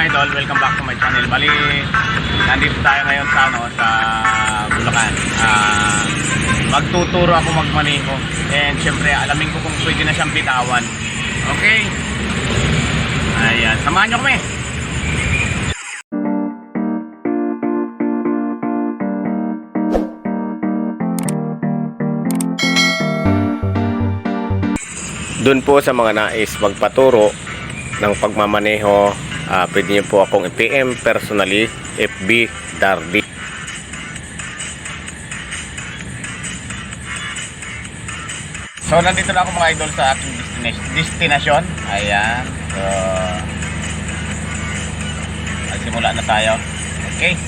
mga idol, welcome back to my channel. Bali, nandito tayo ngayon sa ano, sa Bulacan. Ah, magtuturo ako magmaneho. And syempre, alamin ko kung pwede na siyang bitawan. Okay? Ayan, samahan niyo kami. Doon po sa mga nais magpaturo ng pagmamaneho, ah, pwede niyo po akong i-PM personally, FB Darby. So, nandito na ako mga idol sa aking destination. destination. Ayan. So, magsimula na tayo. Okay.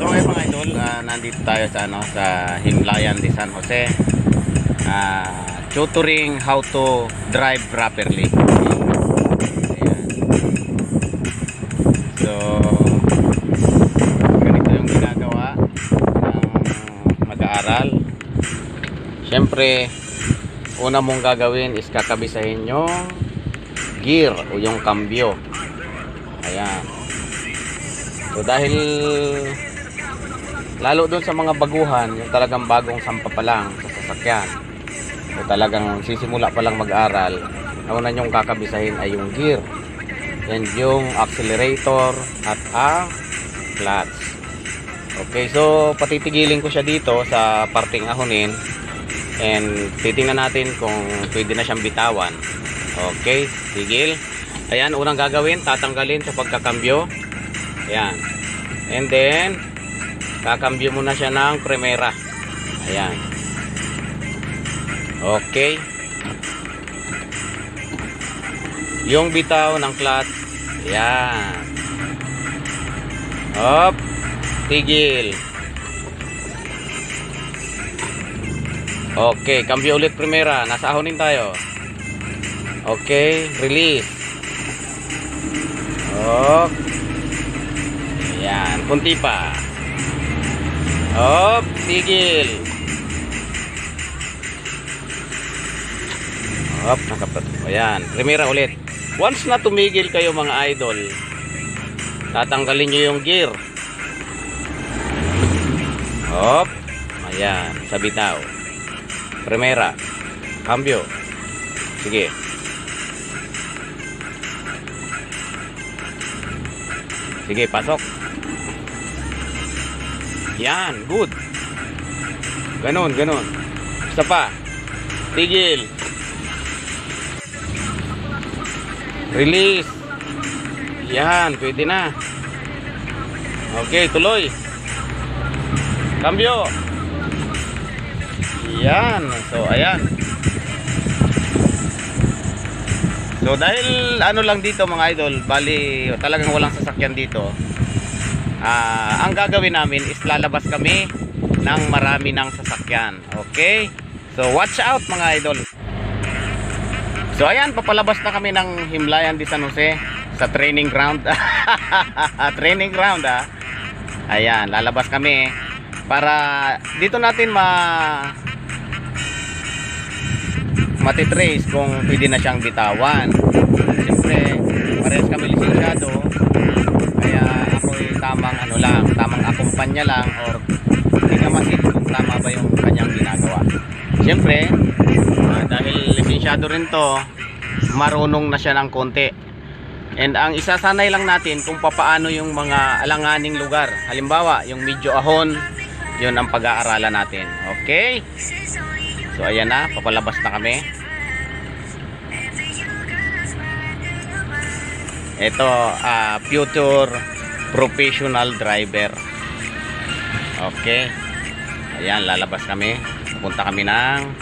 So, ayun mga idol, ah, nandito tayo sa ano sa Himlayan de San Jose. Ah, tutoring how to drive properly. Ayan. So, ganito yung ginagawa ng mag-aaral. Siyempre, una mong gagawin is kakabisahin yung gear o yung cambio. Ayan. So, dahil lalo doon sa mga baguhan, yung talagang bagong sampa pa lang sa sasakyan. So, talagang sisimula pa lang mag-aral, una nyong kakabisahin ay yung gear. And yung accelerator at ang clutch. Okay, so patitigilin ko siya dito sa parting ahonin and titingnan natin kung pwede na siyang bitawan. Okay, tigil. Ayan, unang gagawin, tatanggalin sa pagkakambyo. Ayan. And then, kakambyo mo na siya ng primera. Ayan. Okay. Yung bitaw ng clutch. Ayan. Hop. Tigil. Okay, cambio ulit primera. Nasa ahonin tayo. Okay, release. Hop. Ayan, kunti pa. Hop, tigil. Hop, nakapat. Ayan, primera ulit. Once na tumigil kayo mga idol, tatanggalin nyo yung gear. Hop. Ayan, sa bitaw. Primera. Cambio. Sige. Sige, pasok. Yan, good. Ganon, ganon. Isa pa. Tigil. Release. Yan, pwede na. Okay, tuloy. Cambio. Yan. So, ayan. So, dahil ano lang dito mga idol, bali talagang walang sasakyan dito. Ah, ang gagawin namin is lalabas kami ng marami ng sasakyan. Okay? So, watch out mga idol. So, ayan, papalabas na kami ng Himlayan de San Jose sa training ground. training ground, ah. Ayan, lalabas kami para dito natin ma matitrace kung pwede na siyang bitawan. Siyempre, parehas kami lisensyado. Kaya ako tamang ano lang, tamang akumpanya lang or hindi ka masin kung tama ba yung kanyang ginagawa. Siyempre, ah, dahil lisensyado rin to, marunong na siya ng konti. And ang isasanay lang natin kung papaano yung mga alanganing lugar. Halimbawa, yung medyo ahon, yun ang pag-aaralan natin. Okay? So ayan na, papalabas na kami. Ito, ah, future professional driver. Okay. Ayan, lalabas kami. Pupunta kami ng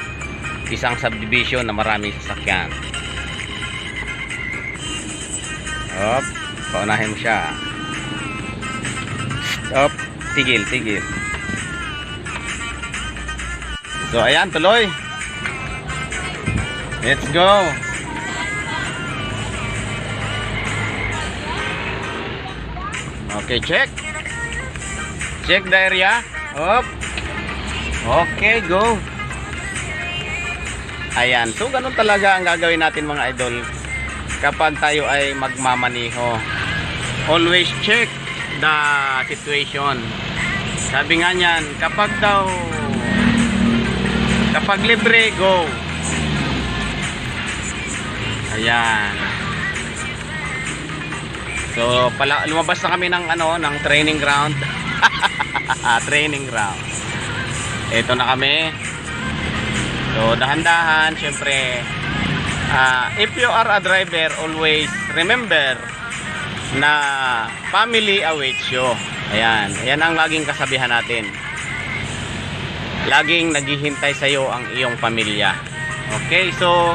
isang subdivision na maraming sasakyan. Hop, paunahin mo siya. Stop, tigil, tigil. So ayan, tuloy. Let's go. Okay, check. Check the area. Up. Okay, go. Ayan. So, ganun talaga ang gagawin natin mga idol. kapag tayo ay magmamaniho. Always check the situation. Sabi nga niyan, kapag daw kapag libre, go. Ayan. So, pala, lumabas na kami ng ano, ng training ground. training ground. Ito na kami. So, dahan-dahan, syempre, ah, if you are a driver, always remember na family awaits you. Ayan, ayan ang laging kasabihan natin. Laging naghihintay sa iyo ang iyong pamilya. Okay, so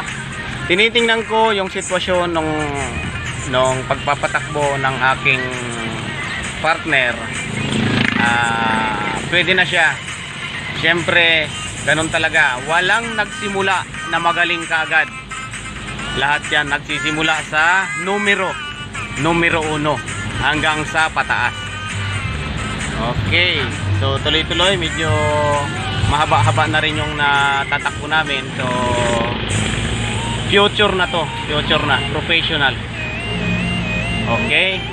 tinitingnan ko yung sitwasyon nung nung pagpapatakbo ng aking partner. Ah, pwede na siya. Siyempre, ganun talaga. Walang nagsimula na magaling kaagad. Lahat yan nagsisimula sa numero. Numero uno hanggang sa pataas. Okay. So tuloy-tuloy medyo mahaba-haba na rin yung natatakbo namin. So future na to. Future na. Professional. Okay.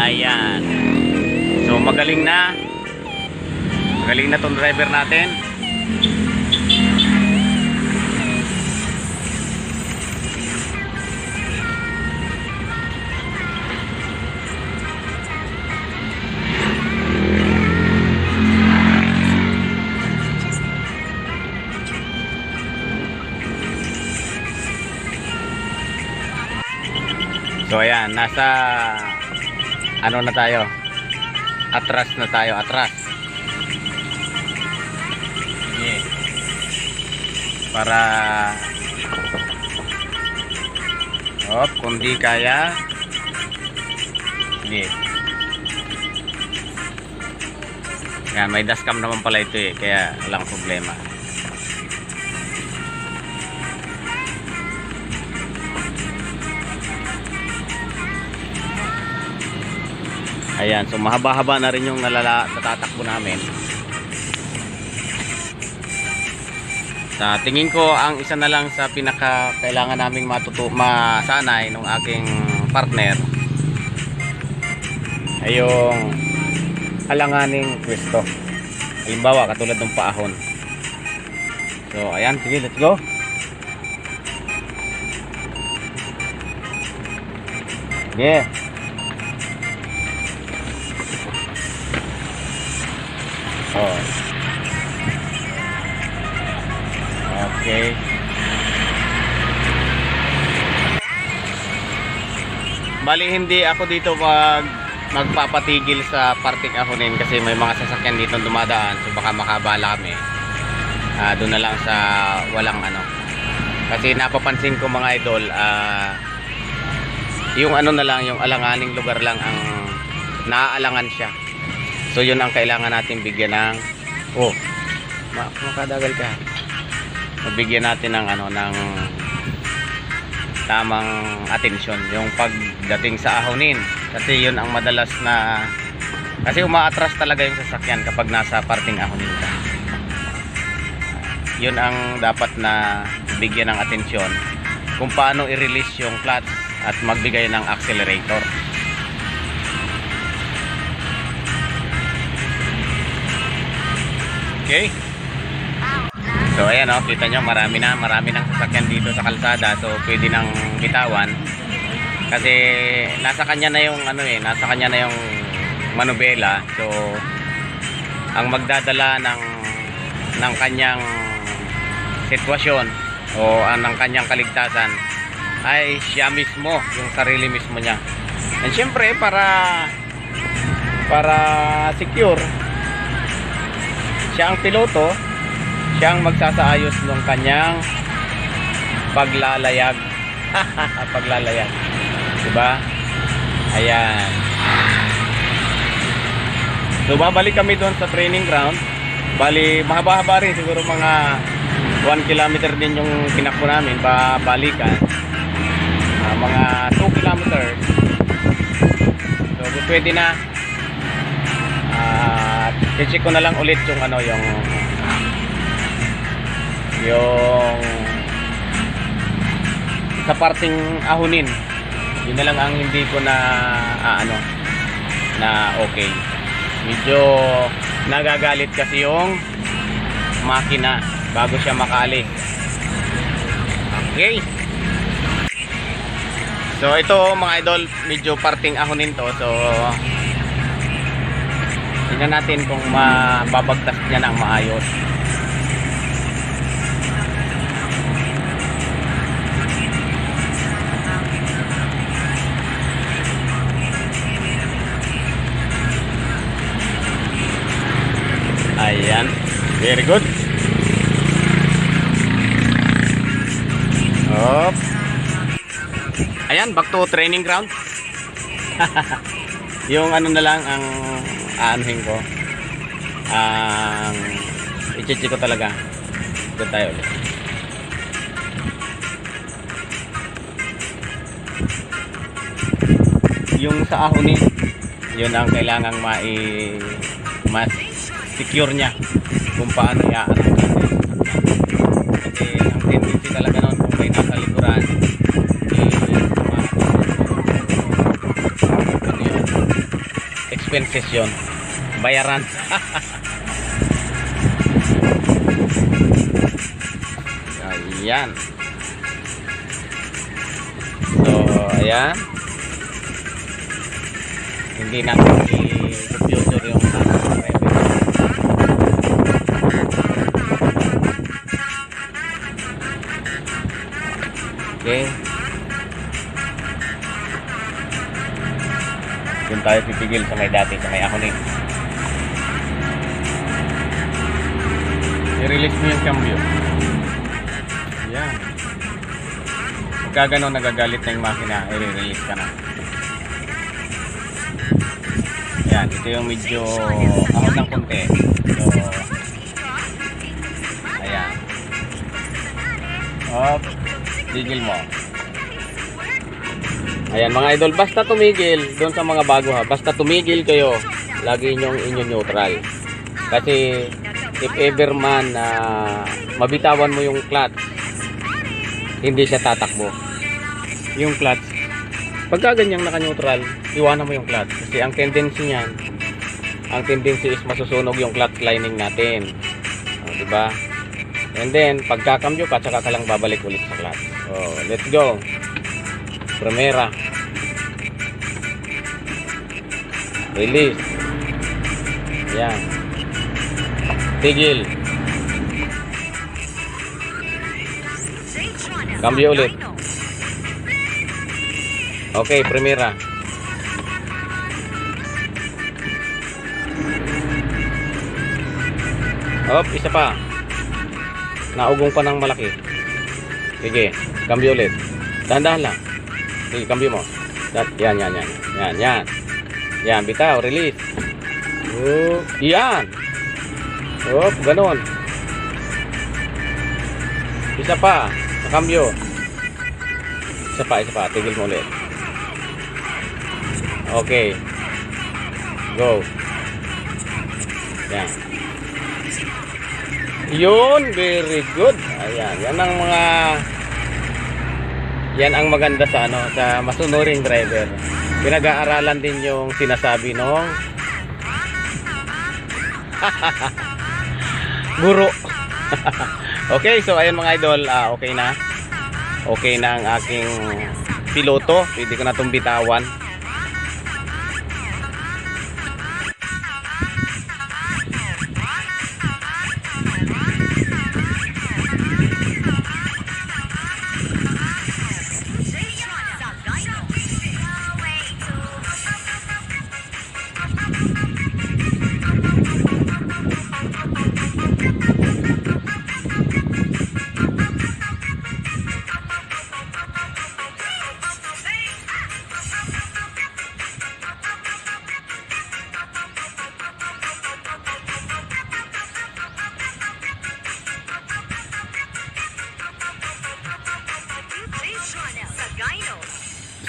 Ayan. So magaling na. Magaling na tong driver natin. So ayan, nasa ano na tayo? Atras na tayo, atras. Sige. Para Hop, kung di kaya Sige. Yan, may dashcam naman pala ito eh, kaya walang problema. Ayan, so mahaba-haba na rin yung nalala natatakbo namin. Sa tingin ko, ang isa na lang sa pinaka kailangan naming matuto masanay ng aking partner ay yung alanganing pwesto. Halimbawa, katulad ng paahon. So, ayan, sige, let's go. Yeah. Oh. Okay. Bali hindi ako dito mag magpapatigil sa parting ahonin kasi may mga sasakyan dito dumadaan so baka makabala kami. Ah, doon na lang sa walang ano. Kasi napapansin ko mga idol, ah yung ano na lang, yung alanganing lugar lang ang naaalangan siya. So yun ang kailangan natin bigyan ng oh, ma makadagal ka. Mabigyan natin ng ano ng tamang atensyon yung pagdating sa ahonin. Kasi yun ang madalas na kasi umaatras talaga yung sasakyan kapag nasa parting ahonin ka. Yun ang dapat na bigyan ng atensyon kung paano i-release yung clutch at magbigay ng accelerator okay So ayan oh, kita nyo marami na, marami nang sasakyan dito sa kalsada. So pwede nang bitawan. Kasi nasa kanya na yung ano eh, nasa kanya na yung manubela. So ang magdadala ng ng kanyang sitwasyon o ang ng kanyang kaligtasan ay siya mismo, yung sarili mismo niya. And syempre para para secure siya ang piloto siya ang magsasaayos ng kanyang paglalayag. paglalayag. Diba? Ayan. So babalik kami doon sa training ground. Bali, mahaba-haba rin siguro mga 1 kilometer din yung tinakbo namin babalikan. Ah, mga 2 kilometers. So pwede na i-check ko na lang ulit yung ano yung yung sa parting ahunin. Yun na lang ang hindi ko na ah, ano na okay. Medyo nagagalit kasi yung makina bago siya makaalis okay. So ito mga idol medyo parting ahunin to. So tingnan natin kung mababagtas niya ng maayos Ayan. Very good. Op. Ayan, back to training ground. yung ano na lang ang aanhin ko. Ang i-check ko talaga. Doon tayo ulit. Yung sa ahonin, yun ang kailangang mai mas secure niya kung paano iaan natin. Expenses yun. Bayaran. ayan. So, ayan. Hindi natin i-computer yung. Okay. Tayo pipigil sa may dati, sa may ahonin. I-release mo yung cambio. Yan. Pagka ganun nagagalit na yung makina, i-release ka na. Yan, ito yung medyo ahon ng konti. So, ayan. Op, tigil mo. Ayan mga idol, basta tumigil doon sa mga bago ha. Basta tumigil kayo, lagi inyong inyo neutral. Kasi if ever man na mabitawan mo yung clutch, hindi siya tatakbo. Yung clutch, pagka ganyang naka-neutral, iwanan mo yung clutch. Kasi ang tendency niyan, ang tendency is masusunog yung clutch lining natin. O, di ba? And then, pagkakambyo ka, tsaka ka lang babalik ulit sa clutch. So, let's go. Primera. Release. Yan. Tigil. Cambio ulit. Okay, primera. Op, isa pa. Naugong pa ng malaki. Sige, cambio ulit. Dahan-dahan lang. Sige, cambio mo. Yan, yan, yan. Yan, yan. Yan, bitaw, release. Oh, yan. Op, ganun. Isa pa. Cambio. Isa pa, isa pa. Tigil mo ulit. Okay. Go. Yan. Yun, very good. Ayan, yan ang mga yan ang maganda sa ano sa masunuring driver. Pinag-aaralan din yung sinasabi nung guro. okay, so ayun mga idol, ah, okay na. Okay na ang aking piloto. Pwede ko na itong bitawan.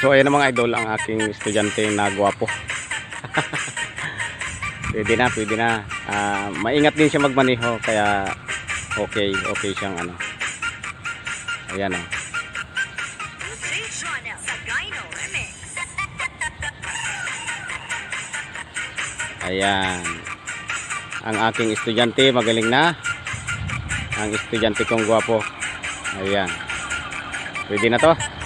So ayan mga idol ang aking estudyante na gwapo. Pwede na, pwede na. Ah, maingat din siya magmaneho kaya okay, okay siyang ano. Ayan oh. Ayan. Ang aking estudyante magaling na. Ang estudyante kong gwapo. Ayan. Pwede na to.